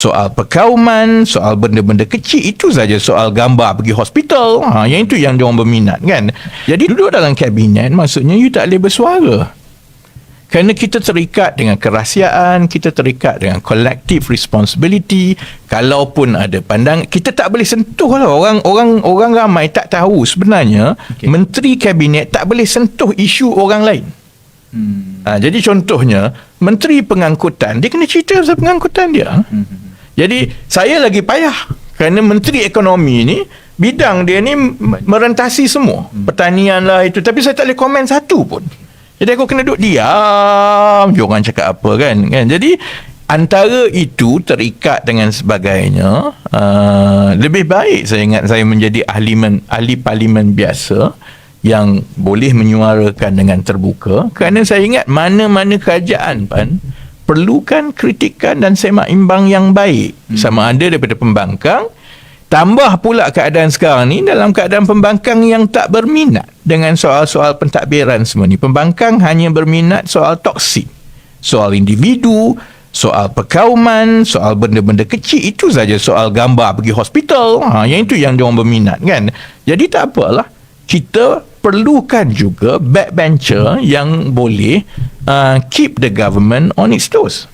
soal perkauman, soal benda-benda kecil itu saja soal gambar pergi hospital. Ha yang itu yang diorang berminat kan. Jadi duduk dalam kabinet maksudnya you tak boleh bersuara. Kerana kita terikat dengan kerahsiaan, kita terikat dengan collective responsibility. Kalaupun ada pandang, kita tak boleh sentuh lah. Orang orang orang ramai tak tahu sebenarnya okay. menteri kabinet tak boleh sentuh isu orang lain. Hmm. Ha, jadi contohnya, menteri pengangkutan, dia kena cerita pasal pengangkutan dia. Hmm. Jadi saya lagi payah kerana menteri ekonomi ni bidang dia ni merentasi semua. Hmm. Pertanian lah itu tapi saya tak boleh komen satu pun. Jadi aku kena duduk diam je orang cakap apa kan. kan? Jadi antara itu terikat dengan sebagainya uh, lebih baik saya ingat saya menjadi ahli men, ahli parlimen biasa yang boleh menyuarakan dengan terbuka kerana saya ingat mana-mana kerajaan pun perlukan kritikan dan semak imbang yang baik hmm. sama ada daripada pembangkang Tambah pula keadaan sekarang ni dalam keadaan pembangkang yang tak berminat dengan soal-soal pentadbiran semua ni. Pembangkang hanya berminat soal toksik. Soal individu, soal perkauman, soal benda-benda kecil. Itu saja soal gambar pergi hospital. Ha, yang itu yang diorang berminat kan. Jadi tak apalah. Kita perlukan juga backbencher yang boleh uh, keep the government on its toes.